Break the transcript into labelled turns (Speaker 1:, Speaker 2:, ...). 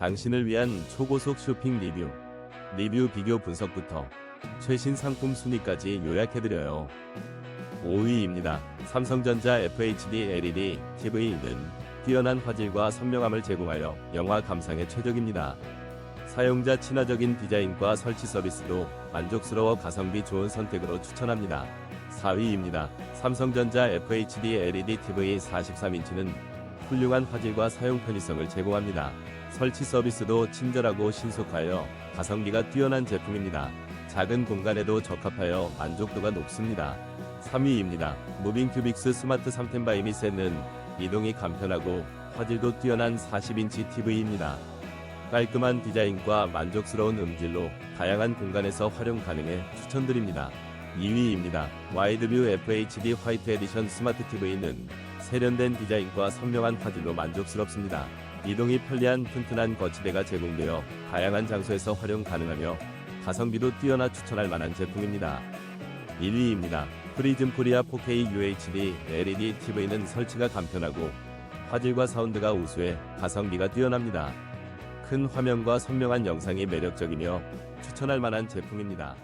Speaker 1: 당신을 위한 초고속 쇼핑 리뷰, 리뷰 비교 분석부터 최신 상품 순위까지 요약해드려요. 5위입니다. 삼성전자 FHD LED TV는 뛰어난 화질과 선명함을 제공하여 영화 감상에 최적입니다. 사용자 친화적인 디자인과 설치 서비스도 만족스러워 가성비 좋은 선택으로 추천합니다. 4위입니다. 삼성전자 FHD LED TV 43인치는 훌륭한 화질과 사용 편의성을 제공합니다. 설치 서비스도 친절하고 신속하여 가성비가 뛰어난 제품입니다. 작은 공간에도 적합하여 만족도가 높습니다. 3위입니다. 무빙 큐빅스 스마트 3템 바이 미 셋은 이동이 간편하고 화질도 뛰어난 40인치 TV입니다. 깔끔한 디자인과 만족스러운 음질로 다양한 공간에서 활용 가능해 추천드립니다. 2위입니다. 와이드뷰 FHD 화이트 에디션 스마트 TV는 세련된 디자인과 선명한 화질로 만족스럽습니다. 이동이 편리한 튼튼한 거치대가 제공되어 다양한 장소에서 활용 가능하며 가성비도 뛰어나 추천할 만한 제품입니다. 1위입니다. 프리즘 코리아 4K UHD LED TV는 설치가 간편하고 화질과 사운드가 우수해 가성비가 뛰어납니다. 큰 화면과 선명한 영상이 매력적이며 추천할 만한 제품입니다.